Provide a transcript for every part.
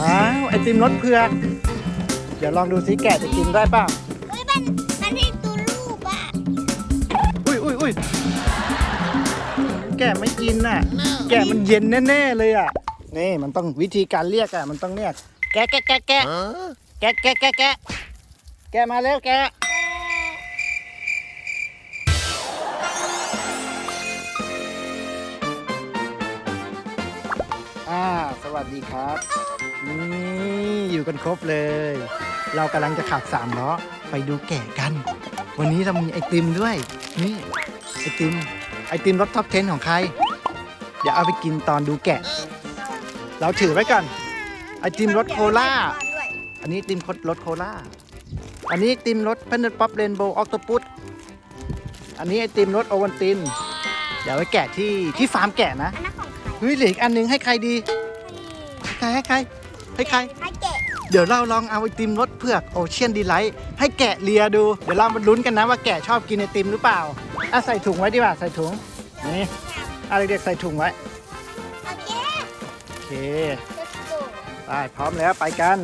ว้าวไอติมรสเผือกเดี๋ยวลองดูซิแกะจะกินได้เปล่าเฮ้ยมันมันให้ตัวรูปอะอุ้ยอุ้ยอุ้ยแกะไม่กินน่ะ แกะมันเย็นแน่ๆเลยอะนี่มันต้องวิธีการเรียกอะมันต้องเรียกแกะแกะแกะแกะแกะแกะแกะแกะแกะมาแล้วแกะ วัสดีครับ นี่อยู่กันครบเลย เรากำลังจะขับสามล้อไปดูแกะกัน วันนี้เรามีไอติมด้วย นี่ไอติม ไอติมรสท็อป10ของใคร เดี๋ยวเอาไปกินตอนดูแกะ เราถือไว้ก่อน ไอติมรสโคลาด้วยอันนี้ไอติมรสโคลาอันนี้ไอติมรสเพนเนอร์ป๊อปเรนโบว์ออคโตปัสอันนี้ไอติมรสโอวันติน เดี๋ยวไว้แกะที่ที่ฟาร์มแกะนะ อันนั้นของใคร เฮ้ยเหลืออีกอันหนึงให้ใครดี ให้ใครให้ใครให้ใคร ให้แกะเดี๋ยวเราลองเอาไอติมรสเผือกโอเชียนดีไลท์ให้แกะเลียดู เดี๋ยวเรามาลุ้นกันนะว่าแกะชอบกินไอติมหรือเปล่าอะใส่ถุงไว้ดีกว่าใส่ถุงนี่อะเด็กๆใส่ถุงไว้โอเคโอเค let's go ไปพร้อมแล้วไปกัน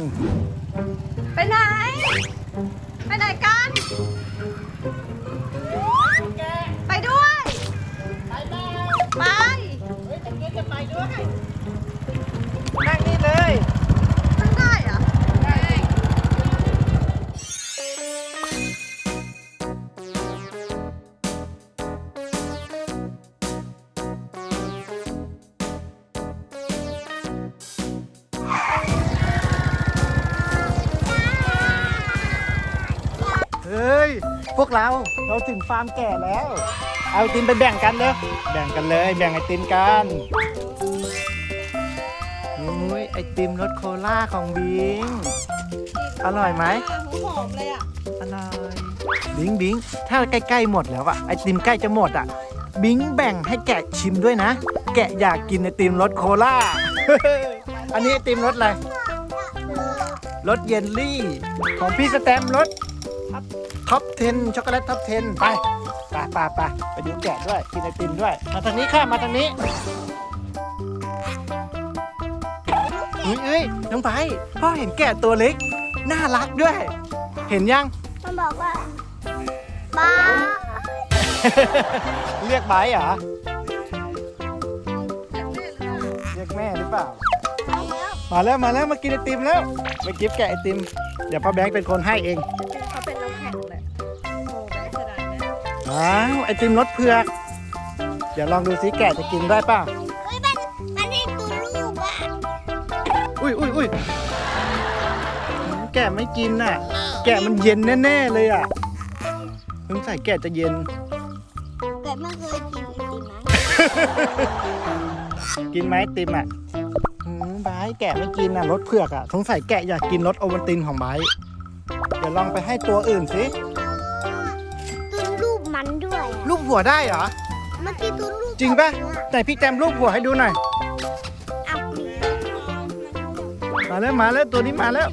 ไปไหนไปไหนกัน ฮ้ย พวกเราเราถึงฟาร์มแก่แล้ว เอาไอติมไปแบ่งกันเลยแบ่งกันเลย แบ่งไอติมกันอุ้ยไอติมรสโคลาของบิง อร่อยไหม หูหอมเลยอะอร่อย บิงบิงถ้าใกล้ๆหมดแล้วอะไอติมใกล้จะหมดอะบิงแบ่งให้แกะชิมด้วยนะ แกะอยากกินไอติมรสโคลา อันนี้ไอติมรสอะไร รสเยลลี่ ของพี่สแตมป์รส ท็อป10ช็อกโกแลตท็อป10ไปไปไปไปไปดูแกะด้วยกินไอติมด้วย มาทางนี้ค่ะมาทางนี้เอ้ยเอ้ยน้องไบพ่อเห็นแกะตัวเล็ก น่ารักด้วย เห็นยัง มันบอกว่าบ้าเรียกไบร์ทเหรอเรียกแม่หรือเปล่า มาแล้วมาแล้วมากินไอติมแล้วไปกิฟแกะไอติมเดี๋ยวพ่อแบงค์เป็นคนให้เอง ว้าว ไอติมรสเผือก เดี๋ยวลองดูซิแกะจะกินได้เปล่าเฮ้ยมันมันให้ตัวรูปอะอุ้ยอุ้ยอุ้ยแกะไม่กินน่ะ แกะมันเย็นแน่ๆเลยอะสงสัยแกะจะเย็นแต่ไม่เคยกินไอติมนะกินไหมไอติมอะอืมไบร์ทแกะไม่กินอะรสเผือกอะสงสัยแกะอยากกินรสโอวัลตินของไบร์ทเดี๋ยวลองไปให้ตัวอื่นสิตัวรูป มันด้วยอะลูกหัวได้เหรอ เมื่อกี้ตัวรูปจริงปะไหนพี่แจมรูปหัวให้ดูหน่อย เอามีมาแล้วมาแล้วตัวนี้มาแล้ว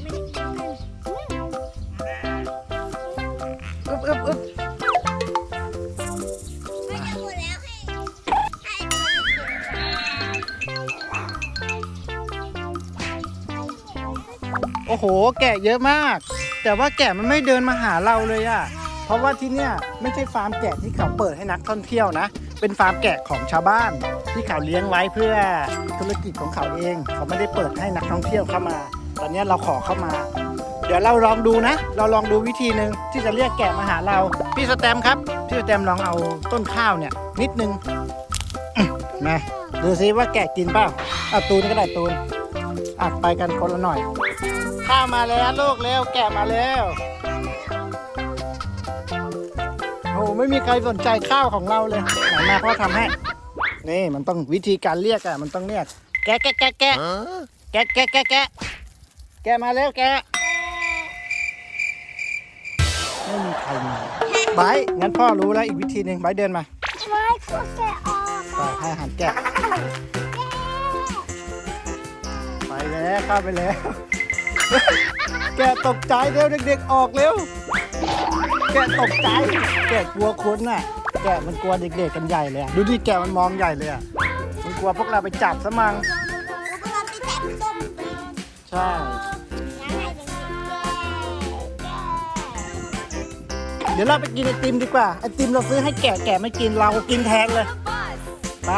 อึ๊บอึ๊บอึ๊บไม่จะหมดแล้วให้ให้ตัวรูปโอ้โห แกะเยอะมาก แต่ว่าแกะมันไม่เดินมาหาเราเลยอะเพ ราะว่าที่เนี่ยไม่ใช่ฟาร์มแกะที่เขาเปิดให้นักท่องเที่ยวนะ เป็นฟาร์มแกะของชาวบ้าน ที่เขาเลี้ยงไว้เพื่อธุรกิจของเขาเอง เขาไม่ได้เปิดให้นักท่องเที่ยวเข้ามา ตอนนี้เราขอเข้ามา เดี๋ยวเราลองดูนะ เราลองดูวิธีหนึ่งที่จะเรียกแกะมาหาเรา พี่สแตมครับ พี่สแตมลองเอาต้นข้าวเนี่ย นิดนึงมาดูซิว่าแกะกินเปล่าอะตูนก็ได้ตูนอะไปกันคนละหน่อย ข้าวมาแล้วลูกเร็วแกะมาแล้ว อ้ไม่มีใครสนใจข้าวของเราเลยไหนมาพ่อทำให้นี่มันต้องวิธีการเรียกอะมันต้องเรียกแกะแกะแกะแกะแกะแกะแกะแกะแกะมาแล้วแกะไม่มีใครมาไบร์ทงั้นพ่อรู้แล้วอีกวิธีหนึ่งไบร์ทเดินมาไม่ก็แกะออกไปให้อาหารแกะไปแล้วเข้าไปแล้ว แกะตกใจเร็วเด็กๆออกเร็ว แกตกใจ แกกลัวคนน่ะ แกมันกลัวเด็กๆกันใหญ่เลยดูที่แกมันมองใหญ่เลยอะมันกลัวพวกเราไปจับซะมังาไใช่เดี๋ยวเราไปกินไอติมดีกว่า ไอติมเราซื้อให้แกะแกะไม่กินเรากินแทนเลย ไป